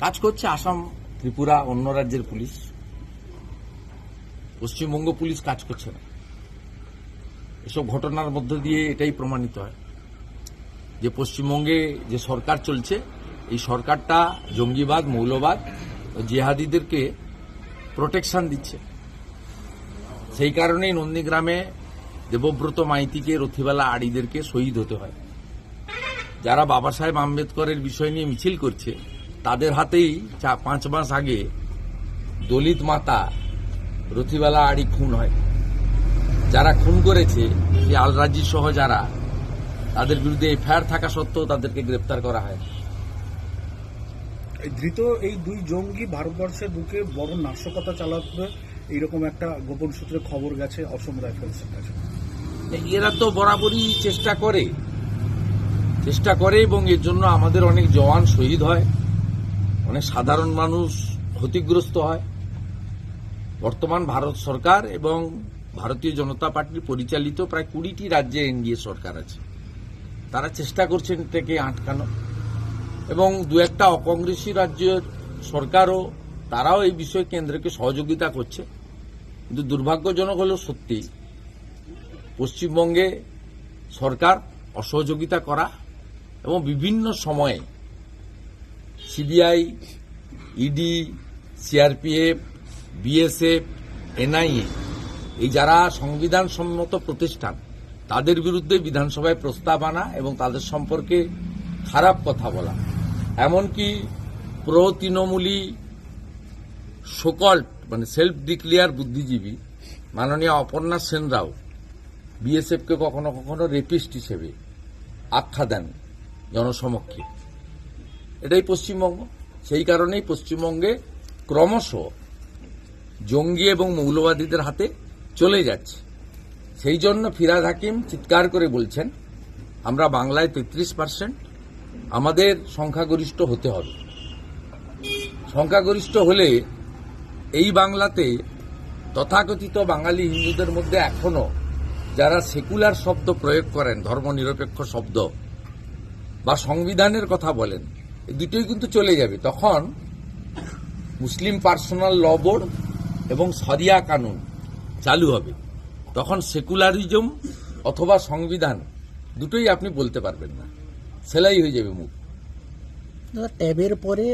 কাজ করছে আসাম ত্রিপুরা অন্য রাজ্যের পুলিশ। পশ্চিমবঙ্গ পুলিশ কাজ করছে না। এসব ঘটনার মধ্য দিয়ে এটাই প্রমাণিত হয়। যে পশ্চিমবঙ্গে যে সরকার চলছে, এই সরকারটা জঙ্গিবাদ, মৌলবাদ জিহাদিদেরকে প্রোটেকশন দিচ্ছে। সেই কারণেই নন্দীগ্রামে দেবব্রত মাইতিকে রথিবালা আড়িদেরকে শহীদ হতে হয়। যারা বাবা সাহেব আম্বেদকরের বিষয় নিয়ে মিছিল করছে তাদের হাতেই চা- পাঁচ মাস আগে দলিত মাতা রথিবালা আড়ি খুন হয়। যারা খুন করেছে এই আলরাজি সহ যারা তাদের বিরুদ্ধে এফআইআর থাকা সত্ত্বেও তাদেরকে গ্রেপ্তার করা হয়। এই ধৃত এই দুই জঙ্গি ভারতবর্ষের বুকে বড় নাশকতা চালাবে এইরকম একটা গোপন সূত্রে খবর গেছে অসম রাইফেলসের কাছে এরা তো বরাবরই চেষ্টা করে চেষ্টা করে এবং এর জন্য আমাদের অনেক জওয়ান শহীদ হয়। অনেক সাধারণ মানুষ ক্ষতিগ্রস্ত হয়। বর্তমান ভারত সরকার এবং ভারতীয় জনতা পার্টির পরিচালিত প্রায় কুড়িটি রাজ্যে এনডিএ সরকার আছে। তারা চেষ্টা করছেন এটাকে আটকানো। এবং দু একটা অকংগ্রেসী রাজ্যের সরকারও তারাও এই বিষয়ে কেন্দ্রকে সহযোগিতা করছে। কিন্তু দুর্ভাগ্যজনক হলো সত্যি, পশ্চিমবঙ্গে সরকার অসহযোগিতা করা এবং বিভিন্ন সময়ে CBI, ED, CRPF, BSF, NIA, এই যারা সংবিধান সম্মত প্রতিষ্ঠান, তাদের বিরুদ্ধে বিধানসভায় প্রস্তাব আনা এবং তাদের সম্পর্কে খারাপ কথা বলা। এমনকি প্রো তৃণমূলী সকল্ট মানে সেলফ ডিক্লেয়ার বুদ্ধিজীবী মাননীয় অপর্ণা সেনরাও বিএসএফকে কখনো কখনো রেপিস্ট হিসেবে আখ্যা দেন জনসমক্ষে। এটাই পশ্চিমবঙ্গ। সেই কারণেই পশ্চিমবঙ্গে ক্রমশ জঙ্গি এবং মৌলবাদীদের হাতে চলে যাচ্ছে। সেই জন্য ফিরাদ হাকিম চিৎকার করে বলছেন, আমরা বাংলায় তেত্রিশ পার্সেন্ট, আমাদের সংখ্যাগরিষ্ঠ হতে হবে। সংখ্যাগরিষ্ঠ হলে এই বাংলাতে তথাকথিত বাঙালি হিন্দুদের মধ্যে এখনও যারা সেকুলার শব্দ প্রয়োগ করেন, ধর্মনিরপেক্ষ শব্দ বা সংবিধানের কথা বলেন দুটোই কিন্তু চলে যাবে। তখন মুসলিম পার্সোনাল ল বোর্ড এবং সরিয়া কানুন চালু হবে। তখন সেকুলারিজম অথবা সংবিধান দুটোই আপনি বলতে পারবেন না। সেলাই হয়ে যাবে মুখ। দাদা, ট্যাবের পরে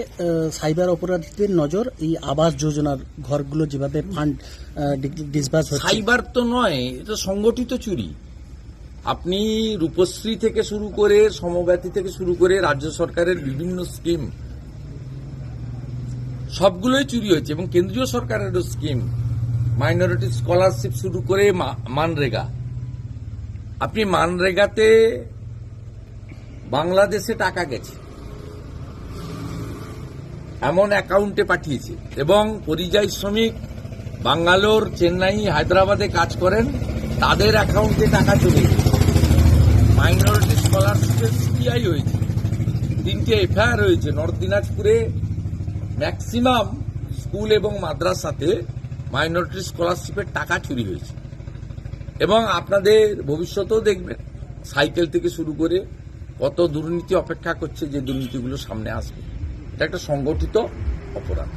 সাইবার অপরাধীদের নজর এই আবাস যোজনার ঘরগুলো যেভাবে ফান্ড ডিসবার্স সাইবার তো নয় এটা সংগঠিত চুরি। আপনি রূপশ্রী থেকে শুরু করে সমব্যাথী থেকে শুরু করে রাজ্য সরকারের বিভিন্ন স্কিম সবগুলোই চুরি হয়েছে এবং কেন্দ্রীয় সরকারেরও স্কিম মাইনরিটি স্কলারশিপ শুরু করে মানরেগা। আপনি মানরেগাতে বাংলাদেশে টাকা গেছে, এমন অ্যাকাউন্টে পাঠিয়েছে এবং পরিযায়ী শ্রমিক বাঙ্গালোর, চেন্নাই, হায়দ্রাবাদে কাজ করেন, তাদের অ্যাকাউন্টে টাকা চলে গেছে মাইনরিটি স্কলারশিপের সিবিআই হয়েছে, তিনটে এফআইআর হয়েছে, নর্থ দিনাজপুরে ম্যাক্সিমাম স্কুল এবং মাদ্রাসাতে মাইনরিটি স্কলারশিপের টাকা চুরি হয়েছে। এবং আপনাদের ভবিষ্যতেও দেখবেন সাইকেল থেকে শুরু করে কত দুর্নীতি অপেক্ষা করছে যে দুর্নীতিগুলো সামনে আসবে। এটা একটা সংগঠিত অপরাধ।